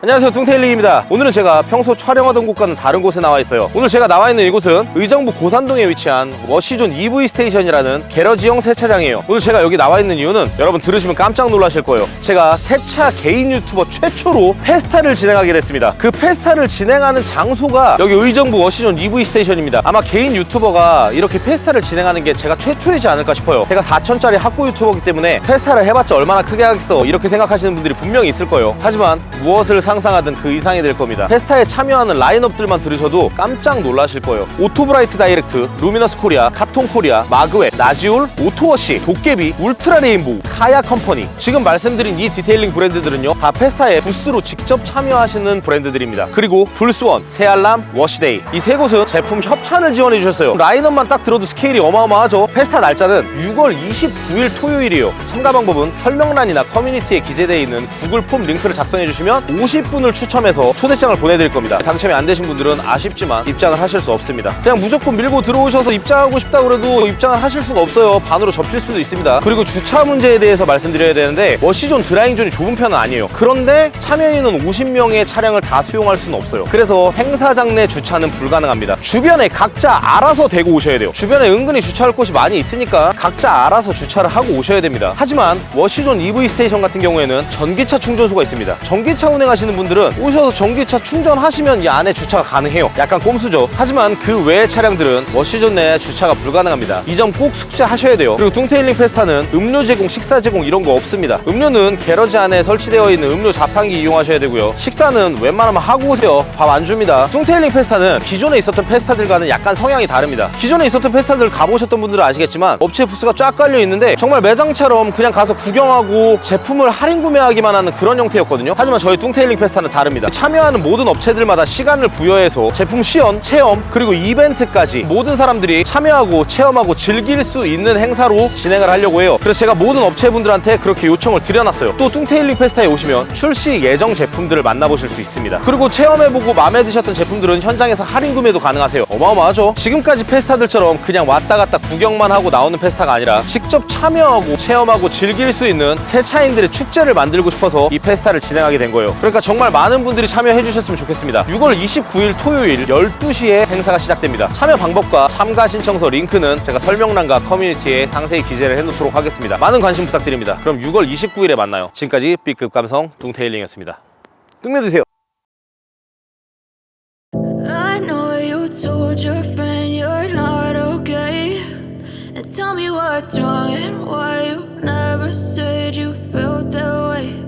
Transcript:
안녕하세요 뚱테일링입니다. 오늘은 제가 평소 촬영하던 곳과는 다른 곳에 나와 있어요. 오늘 제가 나와 있는 이곳은 의정부 고산동에 위치한 워시존 EV 스테이션이라는 게러지형 세차장이에요. 오늘 제가 여기 나와 있는 이유는 여러분 들으시면 깜짝 놀라실 거예요. 제가 세차 개인 유튜버 최초로 페스타를 진행하게 됐습니다. 그 페스타를 진행하는 장소가 여기 의정부 워시존 EV 스테이션입니다. 아마 개인 유튜버가 이렇게 페스타를 진행하는 게 제가 최초이지 않을까 싶어요. 제가 4천짜리 학고 유튜버기 때문에 페스타를 해봤자 얼마나 크게 하겠어 이렇게 생각하시는 분들이 분명히 있을 거예요. 하지만 무엇을 상상하든 그 이상이 될 겁니다. 페스타에 참여하는 라인업들만 들으셔도 깜짝 놀라실 거예요. 오토브라이트 다이렉트, 루미너스 코리아, 카톤 코리아, 마그웨, 나지울, 오토워시, 도깨비, 울트라 레인보우, 카야 컴퍼니. 지금 말씀드린 이 디테일링 브랜드들은요, 다 페스타에 부스로 직접 참여하시는 브랜드들입니다. 그리고 불스원, 새알람, 워시데이. 이 세 곳은 제품 협찬을 지원해 주셨어요. 라인업만 딱 들어도 스케일이 어마어마하죠. 페스타 날짜는 6월 29일 토요일이에요. 참가 방법은 설명란이나 커뮤니티에 기재되어 있는 구글 폼 링크를 작성해 주시면 50 분을 추첨해서 초대장을 보내드릴 겁니다. 당첨이 안 되신 분들은 아쉽지만 입장을 하실 수 없습니다. 그냥 무조건 밀고 들어오셔서 입장하고 싶다 그래도 입장을 하실 수가 없어요. 반으로 접힐 수도 있습니다. 그리고 주차 문제에 대해서 말씀드려야 되는데 워시존 드라잉존이 좁은 편은 아니에요. 그런데 참여인은 50명의 차량을 다 수용할 수는 없어요. 그래서 행사장 내 주차는 불가능합니다. 주변에 각자 알아서 대고 오셔야 돼요. 주변에 은근히 주차할 곳이 많이 있으니까 각자 알아서 주차를 하고 오셔야 됩니다. 하지만 워시존 EV 스테이션 같은 경우에는 전기차 충전소가 있습니다. 전기차 운행하시는 분들은 오셔서 전기차 충전하시면 이 안에 주차가 가능해요. 약간 꼼수죠. 하지만 그 외의 차량들은 워시존 내에 주차가 불가능합니다. 이 점 꼭 숙지하셔야 돼요. 그리고 뚱테일링 페스타는 음료 제공, 식사 제공 이런 거 없습니다. 음료는 게러지 안에 설치되어 있는 음료 자판기 이용하셔야 되고요. 식사는 웬만하면 하고 오세요. 밥 안 줍니다. 뚱테일링 페스타는 기존에 있었던 페스타들과는 약간 성향이 다릅니다. 기존에 있었던 페스타들 가보셨던 분들은 아시겠지만 업체 부스가 쫙 깔려 있는데 정말 매장처럼 그냥 가서 구경하고 제품을 할인 구매하기만 하는 그런 형태였거든요. 하지만 저희 뚱테일링 페스타는 다릅니다. 참여하는 모든 업체들마다 시간을 부여해서 제품 시연, 체험, 그리고 이벤트까지 모든 사람들이 참여하고 체험하고 즐길 수 있는 행사로 진행을 하려고 해요. 그래서 제가 모든 업체분들한테 그렇게 요청을 드려놨어요. 또 뚱테일링 페스타에 오시면 출시 예정 제품들을 만나보실 수 있습니다. 그리고 체험해보고 마음에 드셨던 제품들은 현장에서 할인 구매도 가능하세요. 어마어마하죠? 지금까지 페스타들처럼 그냥 왔다 갔다 구경만 하고 나오는 페스타가 아니라 직접 참여하고 체험하고 즐길 수 있는 세차인들의 축제를 만들고 싶어서 이 페스타를 진행하게 된 거예요. 그러니까 정말 많은 분들이 참여해 주셨으면 좋겠습니다. 6월 29일 토요일 12시에 행사가 시작됩니다. 참여 방법과 참가 신청서 링크는 제가 설명란과 커뮤니티에 상세히 기재를 해놓도록 하겠습니다. 많은 관심 부탁드립니다. 그럼 6월 29일에 만나요. 지금까지 B급 감성 뚱테일링이었습니다. 뚱내 드세요. Told your friend you're not okay. And tell me what's wrong and why you never said you felt that way.